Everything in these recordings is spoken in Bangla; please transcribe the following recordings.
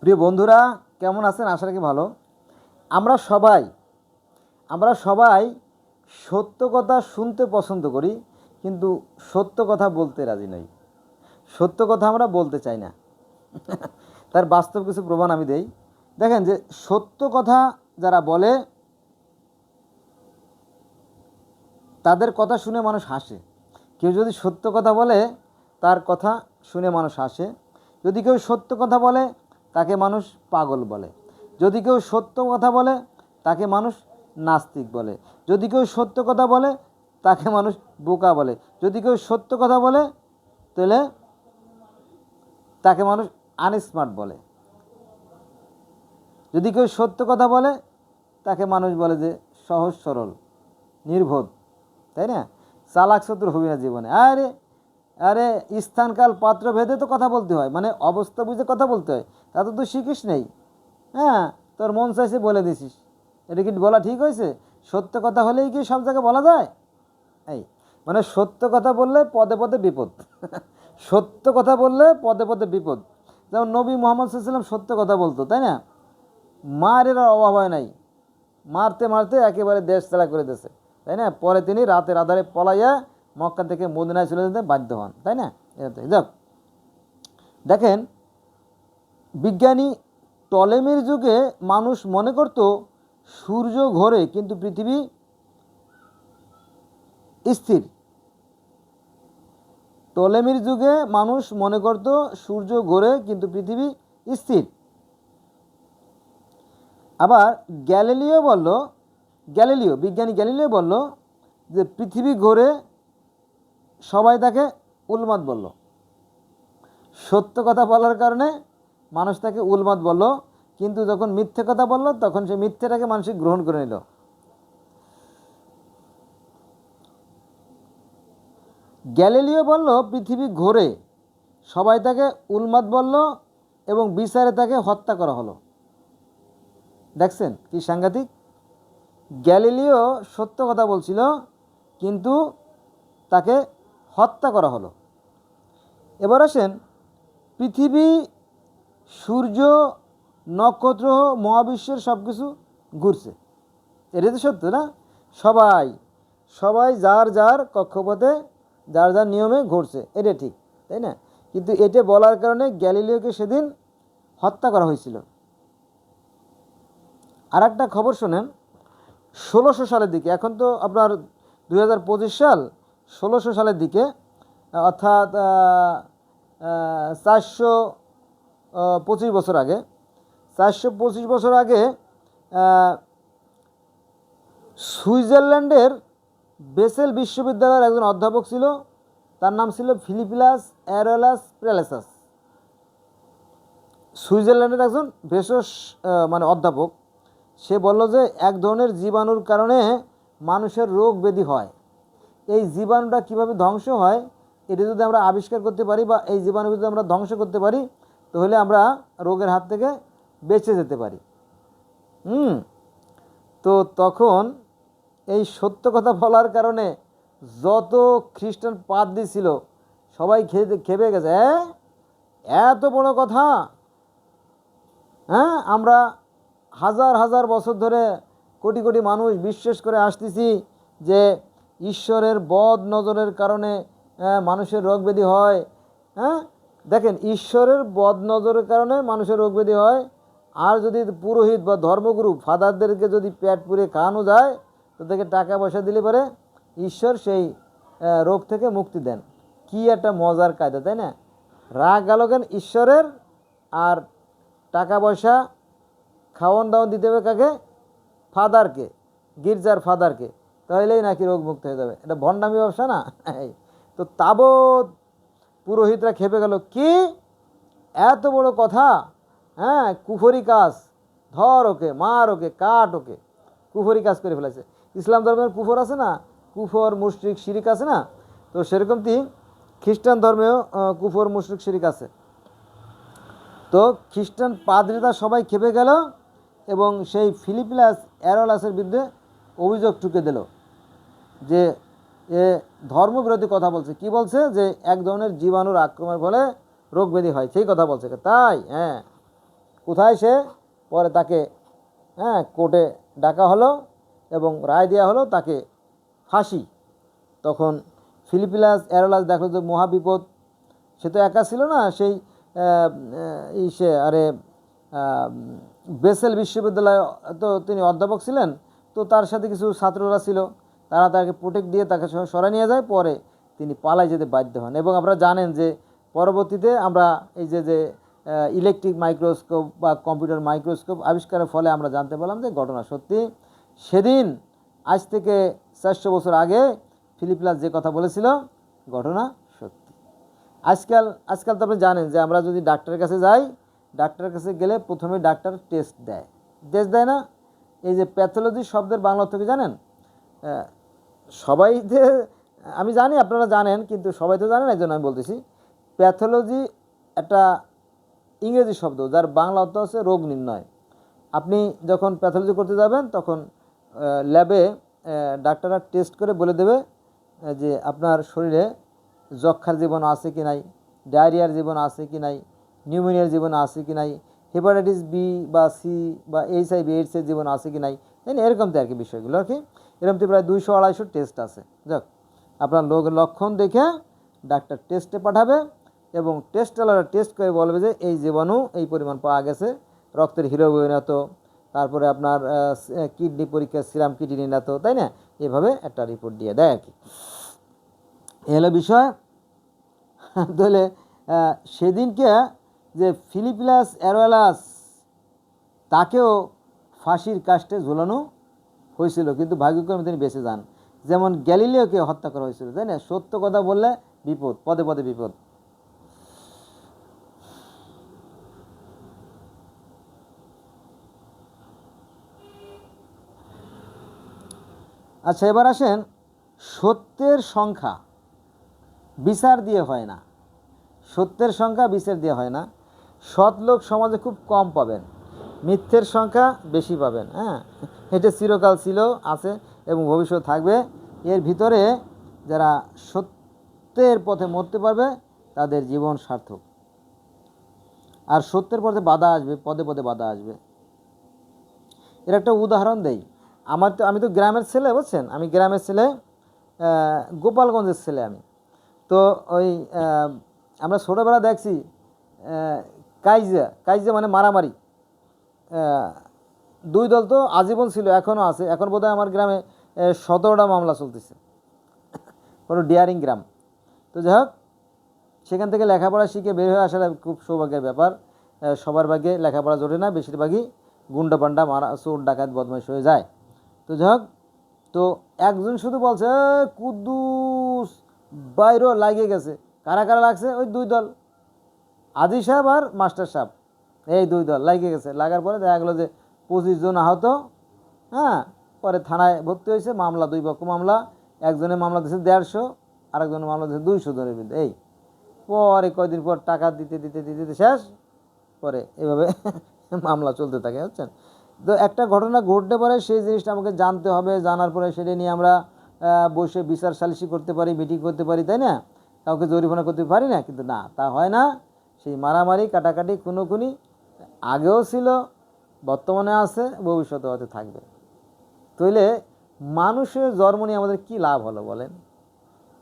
প্রিয় বন্ধুরা, কেমন আছেন? আশা রাখি ভালো। আমরা সবাই আমরা সবাই সত্য কথা শুনতে পছন্দ করি, কিন্তু সত্য কথা বলতে রাজি নই। সত্য কথা আমরা বলতে চাই না। তার বাস্তব কিছু প্রমাণ আমি দেই। দেখেন যে, সত্য কথা যারা বলে, তাদের কথা শুনে মানুষ হাসে। কেউ যদি সত্য কথা বলে, তার কথা শুনে মানুষ হাসে। যদি কেউ সত্য কথা বলে তাকে মানুষ পাগল বলে। যদি কেউ সত্য কথা বলে, তাকে মানুষ নাস্তিক বলে। যদি কেউ সত্য কথা বলে, তাকে মানুষ বোকা বলে। যদি কেউ সত্য কথা বলে, তাহলে তাকে মানুষ আনস্মার্ট বলে। যদি কেউ সত্য কথা বলে, তাকে মানুষ বলে যে সহজ, সরল, নির্বোধ, তাই না? চালাক চতুর হবি না জীবনে। আরে আরে, স্থানকাল পাত্র ভেদে তো কথা বলতে হয়। মানে অবস্থা বুঝে কথা বলতে হয়। তা তো তুই শিখিস নেই। হ্যাঁ তোর মন চাইছে বলে দিছিস। এটা কি বলা ঠিক হয়েছে? সত্য কথা হলেই কি সব জায়গায় বলা যায়? এই মানে সত্য কথা বললে পদে পদে বিপদ। সত্য কথা বললে পদে পদে বিপদ। যেমন নবী মোহাম্মদ সাল্লাম সত্য কথা বলতো, তাই না? মারের আর অভাব হয় নাই। মারতে মারতে একেবারে দেশ তালা করে দিয়েছে, তাই না? পরে তিনি রাতের আধারে পলাইয়া মক্কা থেকে মদিনায় চলে যেতে বাধ্য হন, তাই না? যাক দেখেন বিজ্ঞানী টলেমির যুগে মানুষ মনে করত, সূর্য ঘোরে, কিন্তু পৃথিবী স্থির। টলেমির যুগে মানুষ মনে করত, সূর্য ঘোরে, কিন্তু পৃথিবী স্থির। আবার গ্যালিলিও বলল, গ্যালিলিও, বিজ্ঞানী গ্যালিলিও বলল যে পৃথিবী ঘোরে সবাই তাকে উন্মাদ বলল। সত্য কথা বলার কারণে মানুষ তাকে উন্মাদ বলল, কিন্তু যখন মিথ্যে কথা বলল, তখন সে মিথ্যেটাকে মানসিক গ্রহণ করে নিল। গ্যালিলিও বলল, পৃথিবী ঘোরে। সবাই তাকে উন্মাদ বলল এবং বিচারে তাকে হত্যা করা হলো। দেখছেন কি সাংঘাতিক? গ্যালিলিও সত্য কথা বলছিল, কিন্তু তাকে হত্যা করা হলো। এবার আসেন, পৃথিবী সূর্য, নক্ষত্র, মহাবিশ্বের সব কিছু ঘুরছে। এটা তো সত্য না? সবাই সবাই যার যার কক্ষপথে, যার যার নিয়মে ঘুরছে। এটা ঠিক, তাই না? কিন্তু এটা বলার কারণে গ্যালিলিওকে সেদিন হত্যা করা হয়েছিল। আর একটা খবর শোনেন, ষোলোশো সালের দিকে, এখন তো আপনার দু হাজার পঁচিশ সাল, ষোলোশো সালের দিকে, অর্থাৎ চারশো পঁচিশ বছর আগে, চারশো পঁচিশ বছর আগে সুইজারল্যান্ডের বেসেল বিশ্ববিদ্যালয়ের একজন অধ্যাপক ছিল, তার নাম ছিল ফিলিপিলাস অ্যারোলাস প্রেলেসাস সুইজারল্যান্ডের একজন ভেষজ মানে অধ্যাপক, সে বলল যে এক ধরনের জীবাণুর কারণে মানুষের রোগ ব্যাধি হয়। এই জীবাণুটা কীভাবে ধ্বংস হয়, এটা যদি আমরা আবিষ্কার করতে পারি বা এই জীবাণু যদি আমরা ধ্বংস করতে পারি তাহলে আমরা রোগের হাত থেকে বেঁচে যেতে পারি। হুম? তো তখন এই সত্য কথা বলার কারণে যত খ্রিস্টান পাদ দিছিল, সবাই খেতে খেপে গেছে। এত বড় কথা? হ্যাঁ? আমরা হাজার হাজার বছর ধরে কোটি কোটি মানুষ বিশ্বাস করে আসতেছি যে ঈশ্বরের বদ নজরের কারণে মানুষের রোগ ব্যাধি হয়। হ্যাঁ? দেখেন, ঈশ্বরের বদ নজরের কারণে মানুষের রোগ ব্যাধি হয়। আর যদি পুরোহিত বা ধর্মগুরু ফাদারদেরকে যদি পেট পুড়ে খাওয়ানো যায় তাদেরকে টাকা পয়সা দিলে পরে ঈশ্বর সেই রোগ থেকে মুক্তি দেন। কি একটা মজার কায়দা, তাই না? রাগ গেল কেন ঈশ্বরের? আর টাকা পয়সা খাওয়ান দাওয়ান দিতে হবে কাকে? ফাদারকে, গির্জার ফাদারকে। তাহলেই নাকি রোগ মুক্ত হয়ে যাবে। এটা ভণ্ডামি ব্যবসা না। তো তাবৎ পুরোহিতরা খেপে গেল, কি? এত বড় কথা? হ্যাঁ কুফরি কাজ। ধর ওকে, মার ওকে, কাট ওকে। কুফরি কাজ করে ফেলেছে। ইসলাম ধর্মের কুফর আছে না? কুফর, মুশরিক, শিরিক আছে না? তো সেরকম সেরকমটি খ্রিস্টান ধর্মেও কুফর, মুশরিক, শিরিক আছে? তো খ্রিস্টান পাদ্রীরা সবাই খেপে গেল এবং সেই ফিলিপিলাস, অ্যারোলাসের বিরুদ্ধে অভিযোগ টুকে দিল যে এ ধর্মবিরোধী কথা বলছে। কি বলছে? যে এক ধরনের জীবাণুর আক্রমণের ফলে রোগ ব্যাধি হয়। সেই কথা বলছে তাই? হ্যাঁ। কোথায় সে? পরে তাকে হ্যাঁ কোর্টে ডাকা হলো এবং রায় দেওয়া হলো তাকে ফাঁসি। তখন ফিলিপিলাস, অ্যারোলাস দেখল যে মহাবিপদ। সে তো একা ছিল না, সেই ইসে, আরে বেসেল বিশ্ববিদ্যালয়ে তো তিনি অধ্যাপক ছিলেন। তো তার সাথে কিছু ছাত্ররা ছিল। তারা তাকে প্রোটেক্ট দিয়ে তাকে সরাই নিয়ে যায়, পরে তিনি পালাই যেতে বাধ্য হন। এবং আপনারা জানেন যে পরবর্তীতে আমরা এই যে যে ইলেকট্রিক মাইক্রোস্কোপ বা কম্পিউটার মাইক্রোস্কোপ আবিষ্কারের ফলে আমরা জানতে পারলাম যে ঘটনা সত্যি। সেদিন, আজ থেকে চারশো বছর আগে ফিলিপিলাস যে কথা বলেছিল, ঘটনা সত্যি। আজকাল আজকাল তো আপনি জানেন যে আমরা যদি ডাক্তারের কাছে যাই ডাক্তারের কাছে গেলে প্রথমে ডাক্তার টেস্ট দেয়। টেস্ট দেয় না? এই যে প্যাথোলজি শব্দের বাংলা থেকে জানেন? সবাই যে, আমি জানি আপনারা জানেন, কিন্তু সবাই তো জানেন এই জন্য আমি বলতেছি। প্যাথোলজি একটা ইংরেজি শব্দ, যার বাংলা অর্থ হচ্ছে রোগ নির্ণয়। আপনি যখন প্যাথোলজি করতে যাবেন, তখন ল্যাবে ডাক্তাররা টেস্ট করে বলে দেবে যে আপনার শরীরে যক্ষার জীবন আছে কি নাই, ডায়রিয়ার জীবন আছে কি নাই, নিউমোনিয়ার জীবন আছে কি নাই, হেপাটাইটিস বি বা সি বা এইচ আই ভি এইডসের জীবন আছে কি নাই এরকম তো আর কি বিষয়গুলো আর কি। এরকম তো প্রায় দুইশো, আড়াইশো টেস্ট আছে। যাক, আপনার লোক লক্ষণ দেখে ডাক্তার টেস্টে পাঠাবে এবং টেস্টওয়ালারা টেস্ট করে বলবে যে, এই জীবাণু এই পরিমাণ পাওয়া গেছে। রক্তের হিরোবিন এত তারপরে আপনার কিডনি পরীক্ষা, সিরাম কিডনি এত তাই না? এভাবে একটা রিপোর্ট দিয়ে দেয় আর কি। হলো বিষয়। তাহলে সেদিনকে যে ফিলিপিলাস অ্যারোয়ালাস, তাকেও ফাঁসির কাস্টে ঝুলানো হয়েছিল, কিন্তু ভাগ্যক্রমে তিনি বেঁচে যান। যেমন গ্যালিলিওকে হত্যা করা হয়েছিল, তাই না? সত্য কথা বললে বিপদ, পদে পদে বিপদ। আচ্ছা এবার আসেন সত্যের সংখ্যা। বিচার দিয়ে হয় না। সত্যের সংখ্যা বিচার দিয়ে হয় না। সৎ লোক সমাজে খুব কম পাবেন। মিথ্যের সংখ্যা বেশি পাবেন হ্যাঁ? এটা চিরকাল ছিল, আছে এবং ভবিষ্যৎ থাকবে। এর ভিতরে যারা সত্যের পথে মরতে পারবে, তাদের জীবন সার্থক। আর সত্যের পথে বাধা আসবে, পদে পদে বাধা আসবে। এর একটা উদাহরণ দেই। আমার তো, আমি তো গ্রামের ছেলে, বুঝছেন? আমি গ্রামের ছেলে গোপালগঞ্জের ছেলে আমি। তো ওই আমরা ছোটোবেলা দেখছি কাইজা কাইজা মানে মারামারি। দুই দল তো আজীবন ছিল এখনও আছে। এখন বোধহয় আমার গ্রামে সতেরোটা মামলা চলতেছে। কোনো ডিয়ারিং গ্রাম। তো যাই হোক সেখান থেকে লেখাপড়া শিখে বের হয়ে আসাটা খুব সৌভাগ্যের ব্যাপার। সবার ভাগে লেখাপড়া জোটে না বেশিরভাগই গুন্ডা পান্ডা মারা চোর ডাকাত বদমাইশ হয়ে যায়। তো যাই হোক তো একজন শুধু বলছে "এ, কুদ্দুস বাইরও লাগিয়ে গেছে। কারা কারা লাগছে? ওই দুই দল। আদি সাহেব আর মাস্টার সাহেব। এই দুই দল লাগিয়ে গেছে। লাগার পরে দেখা গেলো যে পঁচিশ জন আহত হ্যাঁ? পরে থানায় ভর্তি হয়েছে, মামলা দুই পক্ষ মামলা। একজনের মামলা দিয়েছে দেড়শো, আরেকজনের মামলা দিয়েছে দুইশো জনের বিরুদ্ধে এই, পরে কয়দিন পর টাকা দিতে দিতে দিতে দিতে শেষ। পরে এভাবে মামলা চলতে থাকে, বুঝছেন? তো একটা ঘটনা ঘটতে পারে, সেই জিনিসটা আমাকে জানতে হবে। জানার পরে সেটা নিয়ে আমরা বসে বিচার সালিসি করতে পারি, মিটিং করতে পারি, তাই না? কাউকে জরিমানা করতে পারি না, কিন্তু না, তা হয় না। সেই মারামারি, কাটাকাটি, খুনোখুনি আগেও ছিল বর্তমানে আছে ভবিষ্যতে হয়তো থাকবে। তাইলে মানুষের জন্ম নিয়ে আমাদের কী লাভ হলো বলেন?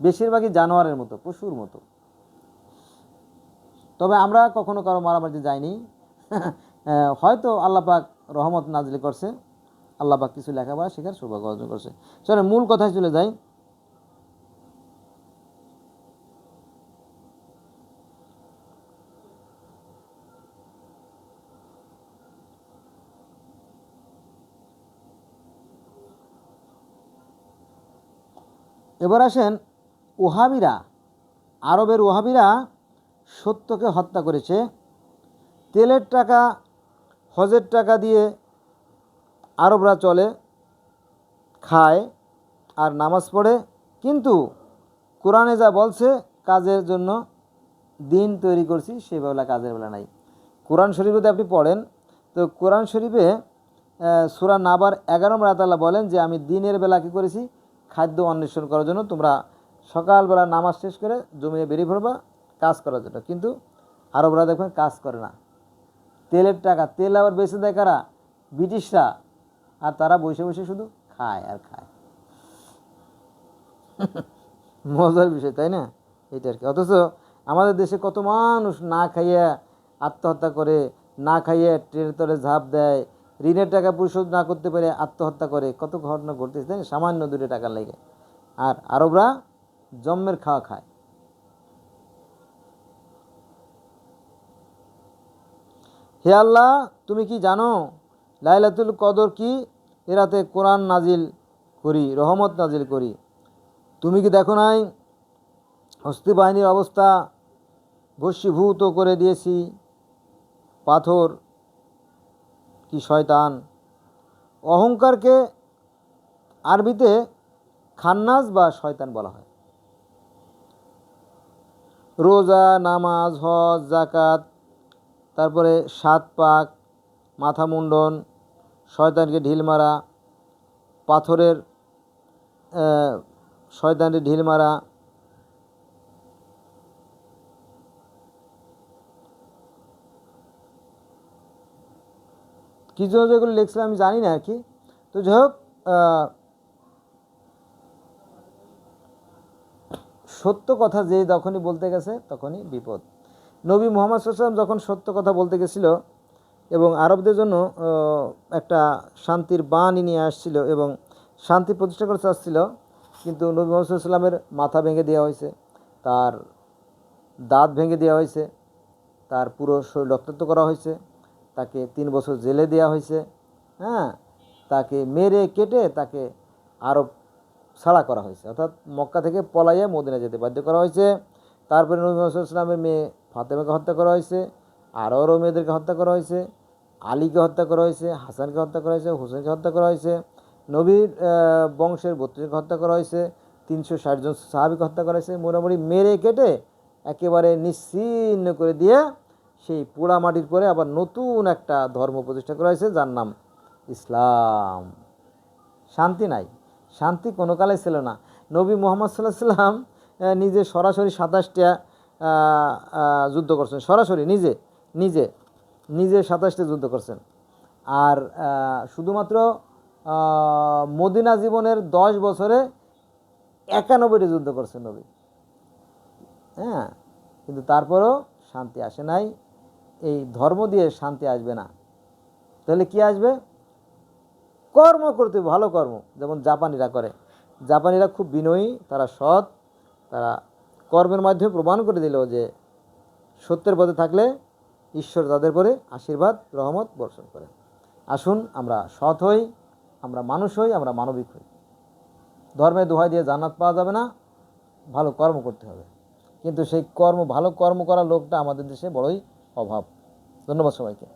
বেশিরভাগই জানোয়ারের মতো, পশুর মতো। তবে আমরা কখনো কারও মারামারিতে যাইনি। হয়তো আল্লাপাক রহমত নাজলি করছে আল্লাপাক কিছু লেখাপড়া শেখার সৌভাগ্য অর্জন করছে। চলে মূল কথায় চলে যাই। এবার আসেন ওহাবিরা, আরবের ওহাবিরা সত্যকে হত্যা করেছে। তেলের টাকা, হজের টাকা দিয়ে আরবরা চলে, খায় আর নামাজ পড়ে। কিন্তু কোরআনে যা বলছে, কাজের জন্য দিন তৈরি করছি, সেই বেলা কাজের বেলা নাই। কোরআন শরীফে যদি আপনি পড়েন, তো কোরআন শরীফে সুরা নাবার এগারো নম্বর আতাল্লাহ বলেন যে, আমি দিনের বেলা কী করেছি? খাদ্য অন্বেষণ করার জন্য তোমরা সকালবেলা নামাজ শেষ করে জমিয়ে বেরিয়ে পড়বা, কাজ করার জন্য। কিন্তু আরবরা দেখবেন কাজ করে না। তেলের টাকা, তেল আবার বেঁচে দেয় কারা? ব্রিটিশরা। আর তারা বসে বসে শুধু খায় আর খায়। মজার বিষয়, তাই না? এটা আর কি। অথচ আমাদের দেশে কত মানুষ না খাইয়া আত্মহত্যা করে, না খাইয়ে ট্রেনের তলে ঝাঁপ দেয় ঋণের টাকা পরিশোধ না করতে পারে আত্মহত্যা করে কত ঘটনা ঘটতেছে তাই সামান্য দূরে টাকা লেগে। আর আরবরা জম্মের খাওয়া খায়। হে আল্লাহ, তুমি কি জানো লাইলাতুল কদর কি? এরাতে কোরআন নাজিল করি, রহমত নাজিল করি। তুমি কি দেখো নাই? হস্তি বাহিনীর অবস্থা ভস্মীভূত করে দিয়েছি। পাথর কি শয়তান? অহংকারকে আরবিতে খান্নাস বা শয়তান বলা হয়। রোজা, নামাজ, হজ জাকাত তারপরে সাত পাক, মাথা মুন্ডন, শয়তানকে ঢিল মারা, পাথরের শয়তানকে ঢিল মারা কী জন্য যেগুলো লিখছিল আমি জানি না আর কি। তো যাই হোক সত্য কথা যে যখনই বলতে গেছে তখনই বিপদ। নবী মোহাম্মদ সাল্লাম যখন সত্য কথা বলতে গেছিল এবং আরবদের জন্য একটা শান্তির বাণী নিয়ে আসছিল এবং শান্তি প্রতিষ্ঠা করতে চাচ্ছিল কিন্তু নবী মোহাম্মদ সাল্লামের মাথা ভেঙে দেওয়া হয়েছে, তার দাঁত ভেঙে দেওয়া হয়েছে, তার পুরো শরীর রক্তাক্ত করা হয়েছে তাকে তিন বছর জেলে দেওয়া হয়েছে হ্যাঁ? তাকে মেরে কেটে তাকে আরব ছাড়া করা হয়েছে। অর্থাৎ মক্কা থেকে পলাইয়ে মদিনা যেতে বাধ্য করা হয়েছে। তারপরে নবী ইসলামের মেয়ে ফাতেমাকে হত্যা করা হয়েছে আরও আরও মেয়েদেরকে হত্যা করা হয়েছে, আলীকে হত্যা করা হয়েছে, হাসানকে হত্যা করা হয়েছে, হোসেনকে হত্যা করা হয়েছে, নবীর বংশের বত্রিশকে হত্যা করা হয়েছে, তিনশো ষাটজন সাহাবিকে হত্যা করা হয়েছে, মোটামুটি মেরে কেটে একেবারে নিশ্চিন্ন করে দিয়ে সেই পোড়া মাটির পরে আবার নতুন একটা ধর্ম প্রতিষ্ঠা করা হয়েছে, যার নাম ইসলাম। শান্তি নাই। শান্তি কোনো কালে ছিল না। নবী মোহাম্মদ সাল্লাহ সাল্লাম নিজে সরাসরি সাতাশটা যুদ্ধ করছেন। সরাসরি, নিজে নিজে নিজে সাতাশটা যুদ্ধ করছেন। আর শুধুমাত্র মদিনা জীবনের দশ বছরে একানব্বইটি যুদ্ধ করছেন নবী। হ্যাঁ কিন্তু তারপরেও শান্তি আসে নাই। এই ধর্ম দিয়ে শান্তি আসবে না। তাহলে কি আসবে? কর্ম করতে ভালো কর্ম। যেমন জাপানিরা করে। জাপানিরা খুব বিনয়ী, তারা সৎ, তারা কর্মের মাধ্যমে প্রমাণ করে দিল যে সত্যের পথে থাকলে ঈশ্বর তাদের পরে আশীর্বাদ, রহমত বর্ষণ করে। আসুন, আমরা সৎ হই, আমরা মানুষ হই, আমরা মানবিক হই। ধর্মের দোহাই দিয়ে জান্নাত পাওয়া যাবে না, ভালো কর্ম করতে হবে। কিন্তু সেই কর্ম, ভালো কর্ম করা লোকটা আমাদের দেশে বড়ই অভাব। ধন্যবাদ সবাইকে।